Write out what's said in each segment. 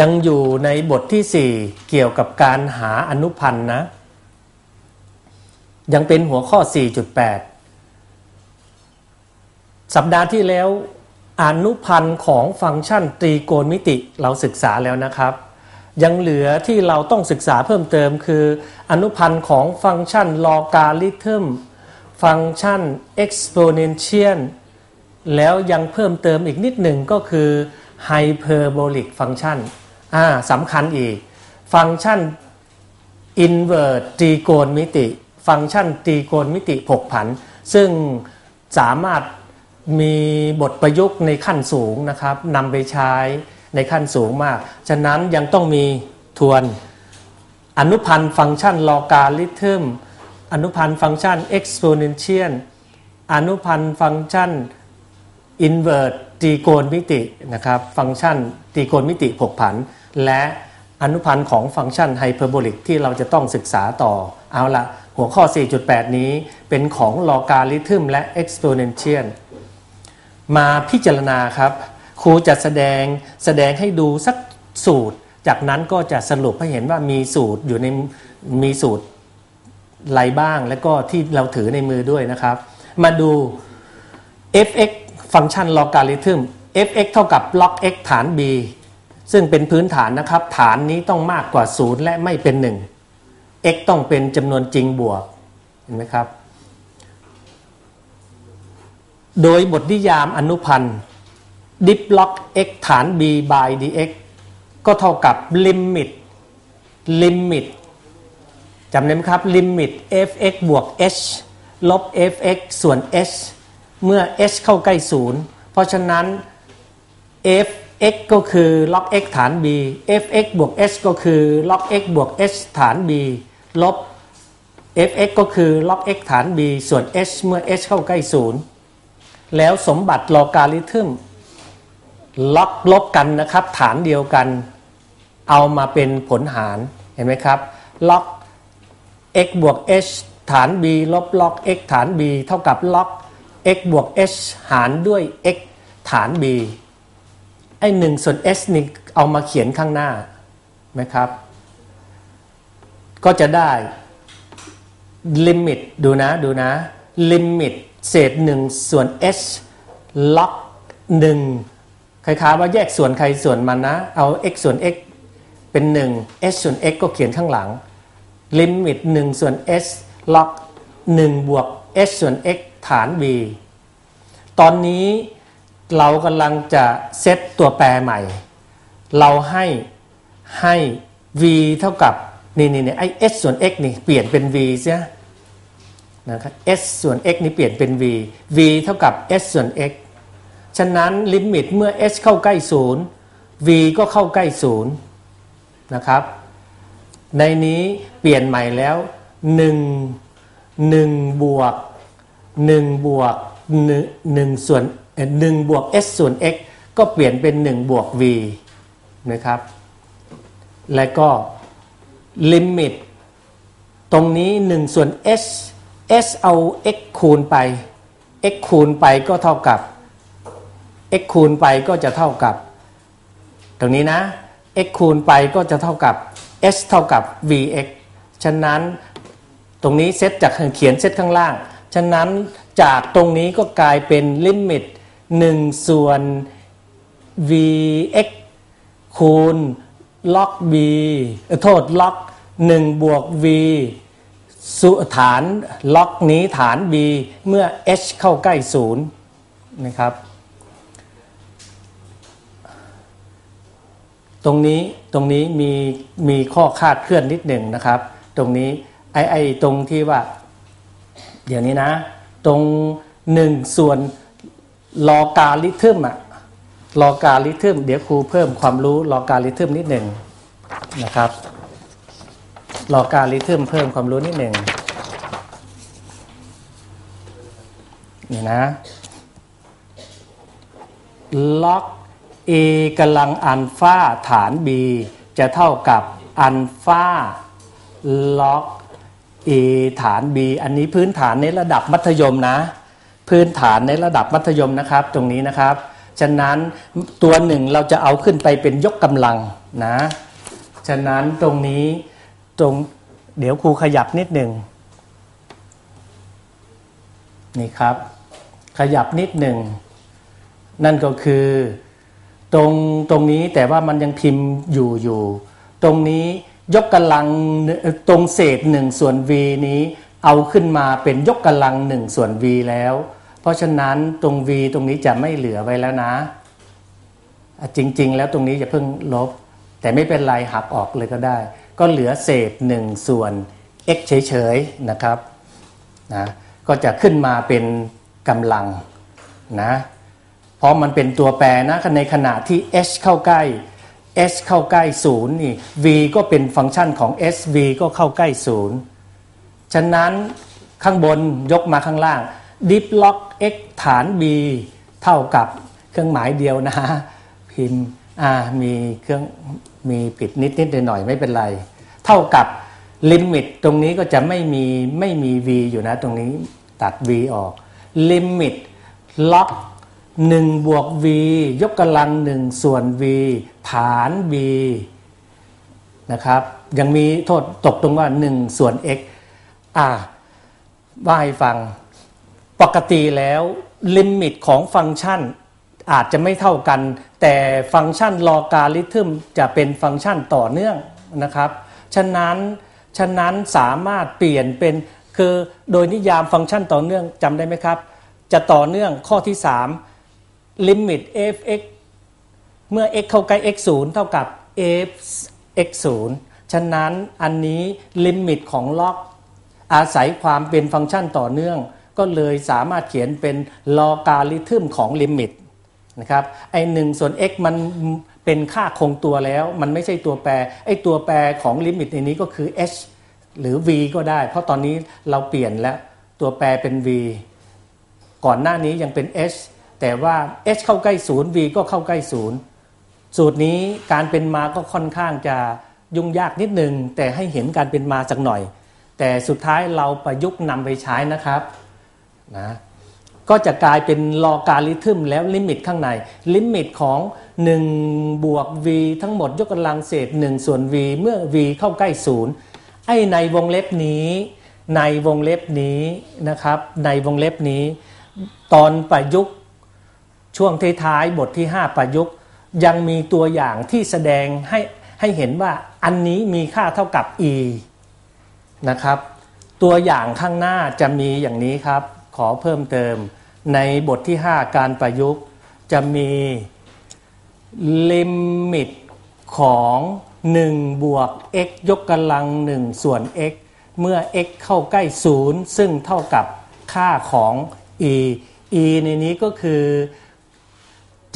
ยังอยู่ในบทที่ 4 เกี่ยวกับการหาอนุพันธ์นะ ยังเป็นหัวข้อ 4.8 สัปดาห์ที่แล้วอนุพันธ์ของฟังก์ชันตรีโกณมิติเราศึกษาแล้วนะครับ ยังเหลือที่เราต้องศึกษาเพิ่มเติมคือ อนุพันธ์ของฟังก์ชันลอกาลิทึมฟังก์ชัน exponential แล้วยังเพิ่มเติมอีกนิดหนึ่งก็คือ hyperbolic function อ่าสำคัญอีก ฟังก์ชัน invert ตรีโกณมิติ ฟังก์ชันตรีโกณมิติผกผัน ซึ่งสามารถมีบทประยุกต์ในขั้นสูงนะครับนำไปใช้ในขั้นสูงมาก ฉะนั้นยังต้องมีทวนอนุพันธ์ฟังก์ชันลอกาลิทึมอนุพันธ์ฟังก์ชัน exponential อนุพันธ์ฟังก์ชัน invert ตรีโกณมิตินะครับฟังก์ชันตรีโกณมิติผกผัน และอนุพันธ์ของฟังก์ชันไฮเปอร์โบลิกที่เราจะต้องศึกษาต่อเอาละหัวข้อ 4.8 นี้เป็นของลอกาลิทึมและ exponential มาพิจารณาครับ ครูจะแสดงแสดงให้ดูสักสูตร จากนั้นก็จะสรุปให้เห็นว่ามีสูตรอยู่ในมีสูตรไรบ้าง แล้วก็ที่เราถือในมือด้วยนะครับ มาดู f(x) ฟังก์ชันลอกาลิทึม f(x) เท่ากับ log x ฐาน b ซึ่งเป็นพื้นฐานนะครับ ฐานนี้ต้องมากกว่า 0 และไม่เป็น 1 x ต้องเป็นจำนวนจริงบวก เห็นไหมครับ โดยบทนิยามอนุพันธ์ dip log x ฐาน b by dx ก็เท่ากับ limit limit จำได้ไหมครับ limit f(x) บวก h ลบ f(x) ส่วน h เมื่อ h เข้าใกล้ศูนย์เพราะฉะนั้น f(x) ก็คือ log x ฐาน b f(x) บวก h ก็คือ log x บวก h ฐาน b ลบ f(x) ก็คือ log x ฐาน b ส่วน h เมื่อ h เข้าใกล้ศูนย์แล้วสมบัติลอกาลิทึมล็อกลบกันนะครับ ฐานเดียวกัน เอามาเป็นผลหารเห็นไหมครับล็อก x บวก h ฐาน b ลบล็อก x ฐาน b เท่ากับล็อก x บวก h หารด้วย x ฐาน b ไอ้หนึ่งส่วน h นี่เอามาเขียนข้างหน้าไหมครับ ก็จะได้ลิมิตดูนะดูนะลิมิตเศษหนึ่งส่วน h ล็อกหนึ่งคล้ายๆว่าแยกส่วนใครส่วนมันนะ เอา x ส่วน x เป็น1 h ส่วน x ก็เขียนข้างหลัง ลิมิต 1 ส่วน h ล็อก 1 บวก h ส่วน x ฐาน b ตอนนี้เรากำลังจะเซตตัวแปรใหม่ เราให้ให้ v เท่ากับนี่นี่นี่ไอ้ h ส่วน x นี่เปลี่ยนเป็น v เสียนะครับ s ส่วน x นี่เปลี่ยนเป็น v v เท่ากับ s ส่วน x ฉะนั้นลิมิตเมื่อ h เข้าใกล้ศูนย์ v ก็เข้าใกล้ศูนย์นะครับ ในนี้เปลี่ยนใหม่แล้ว 1 1 บวก 1บวก1ส่วน1บวก s ส่วน x ก็เปลี่ยนเป็น 1 บวก v นะครับ และก็ลิมิตตรงนี้ 1 ส่วน s s เอา x คูณไป x คูณไปก็เท่ากับ x คูณไปก็จะเท่ากับ ตรงนี้นะ x คูณไปก็จะเท่ากับ s เท่ากับ vx ฉะนั้นตรงนี้เซตจากเขียนเซตข้างล่าง ฉะนั้นจากตรงนี้ก็กลายเป็นลิมิต 1 ส่วน vx คูณ log b โทษ log 1บวก v สุฐานล็อกนี้ฐาน b เมื่อ h เข้าใกล้ศูนย์นะครับ ตรงนี้ตรงนี้มีมีข้อคาดเคลื่อนนิดหนึ่งนะครับ ตรงนี้ไอไอตรงที่ว่า เดี๋ยวนี้นะ ตรงหนึ่งส่วนลอกาลิทึมอะลอกาลิทึมเดี๋ยวครูเพิ่มความรู้ลอกาลิทึมนิดหนึ่งนะครับลอกาลิทึมเพิ่มความรู้นิดหนึ่งนี่นะล็อก a กำลังอัลฟาฐาน b จะเท่ากับอัลฟาล็อก a ฐาน b อันนี้พื้นฐานในระดับมัธยมนะ พื้นฐานในระดับมัธยมนะครับ ตรงนี้นะครับ ฉะนั้นตัวหนึ่งเราจะเอาขึ้นไปเป็นยกกำลังนะ ฉะนั้นตรงนี้ตรงเดี๋ยวครูขยับนิดหนึ่งนี่ครับ ขยับนิดหนึ่งนั่นก็คือตรงตรงนี้แต่ว่ามันยังพิมพ์อยู่อยู่ ตรงนี้ ยกกำลังตรงเศษหนึ่งส่วน v นี้เอาขึ้นมาเป็นยกกำลังหนึ่งส่วน v แล้ว เพราะฉะนั้นตรง v ตรงนี้จะไม่เหลือไว้แล้วนะ จริง ๆ แล้วตรงนี้จะเพิ่งลบ แต่ไม่เป็นไรหักออกเลยก็ได้ ก็เหลือเศษหนึ่งส่วน x เฉยๆนะครับนะก็จะขึ้นมาเป็นกำลังนะเพราะมันเป็นตัวแปรนะในขณะที่ h เข้าใกล้ s เข้าใกล้ศูนย์นี่ v ก็เป็นฟังก์ชันของ s v ก็เข้าใกล้ศูนย์ฉะนั้นข้างบนยกมาข้างล่าง ดิฟล็อก x ฐาน b เท่ากับเครื่องหมายเดียวนะพิมพ์อ่ามีเครื่องมีผิดนิดนิดหน่อยไม่เป็นไร เท่ากับลิมิตตรงนี้ก็จะไม่มีไม่มี v อยู่นะตรงนี้ตัด v ออกลิมิตล็อก 1บวก v ยกกำลัง 1 ส่วน v ฐาน b นะครับ ยังมีโทษตกตรงว่า 1 ส่วน x อ่าว่าให้ฟัง ปกติแล้วลิมิตของฟังก์ชันอาจจะไม่เท่ากัน แต่ฟังก์ชันลอกาลิทึมจะเป็นฟังก์ชันต่อเนื่องนะครับ ฉะนั้นฉะนั้นสามารถเปลี่ยนเป็นคือโดยนิยามฟังก์ชันต่อเนื่องจำได้ไหมครับ จะต่อเนื่องข้อที่ 3 limit f(x) เมื่อ x เข้าใกล้ x 0เท่ากับ f x 0ฉะนั้นอันนี้ลิมิตของล็อกอาศัยความเป็นฟังก์ชันต่อเนื่อง ก็เลยสามารถเขียนเป็นลอกาลิทึมของลิมิตนะครับไอหนึ่งส่วน x มันเป็นค่าคงตัวแล้ว มันไม่ใช่ตัวแปรไอตัวแปรของลิมิตในนี้ก็คือ h หรือ v ก็ได้ เพราะตอนนี้เราเปลี่ยนแล้วตัวแปรเป็น v ก่อนหน้านี้ยังเป็น h แต่ว่า h เข้าใกล้ศูนย์ v ก็เข้าใกล้ศูนย์สูตรนี้การเป็นมาก็ค่อนข้างจะยุ่งยากนิดนึง แต่ให้เห็นการเป็นมาสักหน่อย แต่สุดท้ายเราประยุกต์นำไปใช้นะครับนะก็จะกลายเป็นลอกาลิทึมแล้วลิมิตข้างใน ลิมิตของ 1 บวก v ทั้งหมดยกกำลังเศษ 1 ส่วน v เมื่อ v เข้าใกล้ศูนย์ไอ้ในวงเล็บนี้ ในวงเล็บนี้นะครับ ในวงเล็บนี้ ตอนประยุกต์ ช่วงท้ายบทที่ 5 ประยุกต์ ยังมีตัวอย่างที่แสดงให้ให้เห็นว่าอันนี้มีค่าเท่ากับ e นะครับ ตัวอย่างข้างหน้าจะมีอย่างนี้ครับ ขอเพิ่มเติม ในบทที่ 5 การประยุกต์จะมีลิมิตของ1บวก x ยกกำลัง 1 ส่วน x เมื่อ x เข้าใกล้ 0 ซึ่งเท่ากับค่าของ e e ในนี้ก็คือ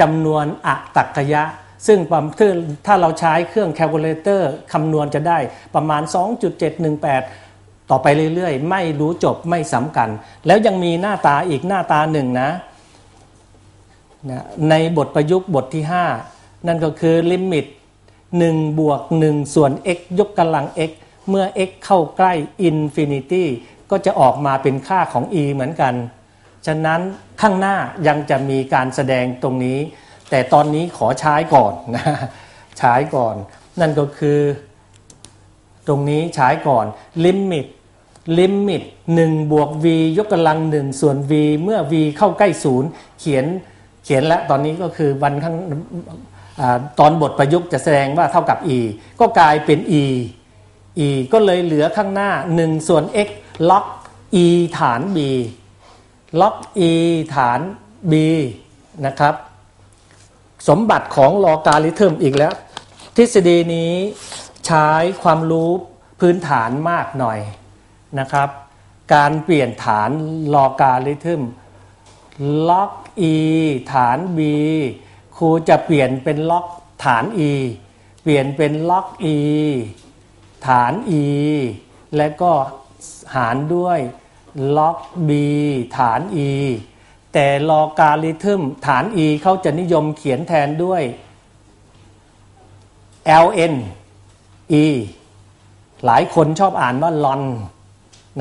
จำนวนอะตักยะ ซึ่งถ้าเราใช้เครื่องแคลคูลเลเตอร์คำนวณจะได้ประมาณ 2.718 ต่อไปเรื่อยๆ ไม่รู้จบไม่สำคัญ แล้วยังมีหน้าตาอีกหน้าตาหนึ่งนะนะในบทประยุกต์บทที่ 5 นั่นก็คือลิมิต1บวก1ส่วน x ยกกำลัง x เมื่อ x เข้าใกล้อินฟินิตี้ก็จะออกมาเป็นค่าของ e เหมือนกัน ฉะนั้น ข้างหน้ายังจะมีการแสดงตรงนี้ แต่ตอนนี้ขอใช้ก่อนนะใช้ก่อน นั่นก็คือ ตรงนี้ใช้ก่อนลิมิตลิมิต1บวก v ยกกำลัง 1 ส่วน v เมื่อ v เข้าใกล้ศูนย์เขียนเขียนและตอนนี้ก็คือวันข้างตอนบทประยุกต์จะแสดงว่าเท่ากับ e ก็กลายเป็น e e ก็เลยเหลือข้างหน้า 1 ส่วน x ล็อก e ฐาน b ล็อก e ฐาน b นะครับ สมบัติของลอกาลิทึมอีกแล้ว ทฤษฎีนี้ใช้ความรู้พื้นฐานมากหน่อยนะครับ การเปลี่ยนฐานลอกาลิทึมล็อก e ฐาน b ครูจะเปลี่ยนเป็นล็อกฐาน e เปลี่ยนเป็นล็อก e ฐาน e และก็หารด้วย ล็อก b ฐาน e แต่ลอกาลิทึมฐาน e เขาจะนิยมเขียนแทนด้วย ln e หลายคนชอบอ่านว่าลอน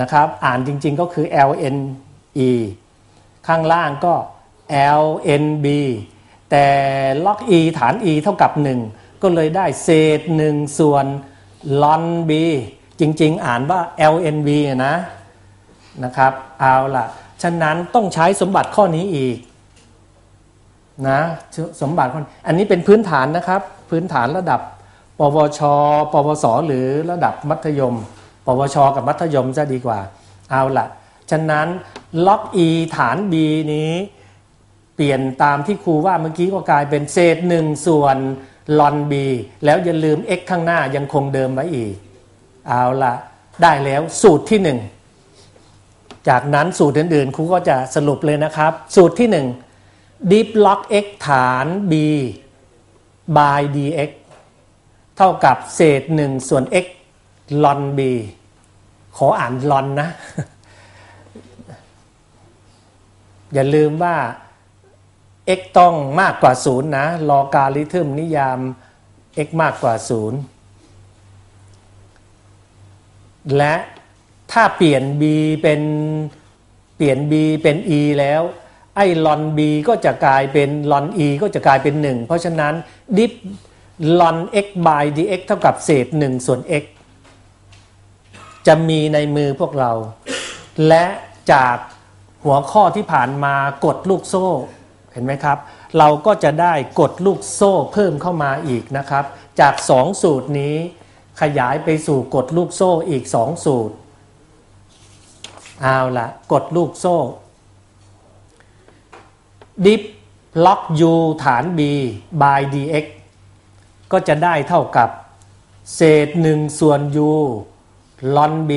นะครับ อ่านจริงๆก็คือ ln e ข้างล่างก็ lnb แต่ล็อก e ฐาน e เท่ากับ 1 ก็เลยได้เศษ 1 ส่วนลอน b จริงๆ อ่านว่า lnb นะ นะครับเอาล่ะ ฉะนั้นต้องใช้สมบัติข้อนี้อีกนะสมบัติข้ออันนี้เป็นพื้นฐานนะครับ พื้นฐานระดับ ปวช ปวส หรือระดับมัธยม ปวช กับมัธยมจะดีกว่า เอาล่ะ ฉะนั้นล็อก e ฐาน b นี้เปลี่ยนตามที่ครูว่าเมื่อกี้ก็กลายเป็นเศษหนึ่งส่วนลอน b แล้วอย่าลืม x ข้างหน้ายังคงเดิมไว้อีก เอาล่ะ ได้แล้วสูตรที่หนึ่ง จากนั้นสูตรอื่นๆครูก็จะสรุปเลยนะครับ สูตรที่หนึ่ง deep log x ฐาน b by dx เท่ากับเศษหนึ่งส่วน x ลอน b ขออ่านลอนนะ อย่าลืมว่า x ต้องมากกว่าศูนย์นะ ลอกาลิทึมนิยาม x มากกว่าศูนย์และ ถ้าเปลี่ยน b เป็นเปลี่ยน b เป็น e แล้ว ไอ้ลอน b ก็จะกลายเป็นลอน e ก็จะกลายเป็น 1 เพราะฉะนั้นดิฟลอน x by dx เท่ากับเศษ 1 ส่วน x จะมีในมือพวกเรา และจากหัวข้อที่ผ่านมากดลูกโซ่เห็นไหมครับ เราก็จะได้กดลูกโซ่เพิ่มเข้ามาอีกนะครับ จาก 2 สูตรนี้ขยายไปสู่กดลูกโซ่อีก 2 สูตร เอาละกดลูกโซ่ดิฟล็อก u ฐาน b by dx ก็จะได้เท่ากับ เศษหนึ่งส่วน u ลอน b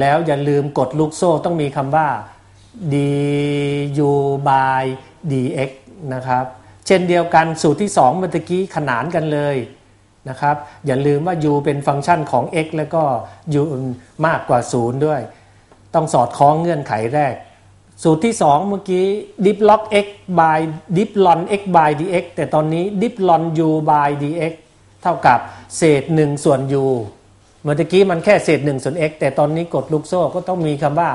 แล้วอย่าลืมกดลูกโซ่ต้องมีคำว่า du by dx นะครับ เช่นเดียวกันสูตรที่ 2 เมื่อกี้ขนานกันเลยนะครับ อย่าลืมว่า u เป็นฟังก์ชันของ x แล้วก็ u มากกว่า 0 ด้วย ต้องสอดคล้องเงื่อนไขแรก สูตรที่ 2 เมื่อกี้ dip log x by dip lon x by dx แต่ตอนนี้ dip lon u by dx เท่ากับเศษ 1 ส่วน u เมื่อกี้มันแค่เศษ 1 ส่วน x แต่ตอนนี้กดลูกโซ่ก็ต้องมีคำว่า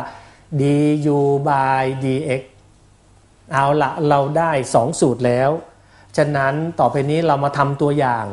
du by dx เอาละเราได้ 2 สูตรแล้ว ฉะนั้นต่อไปนี้เรามาทำตัวอย่าง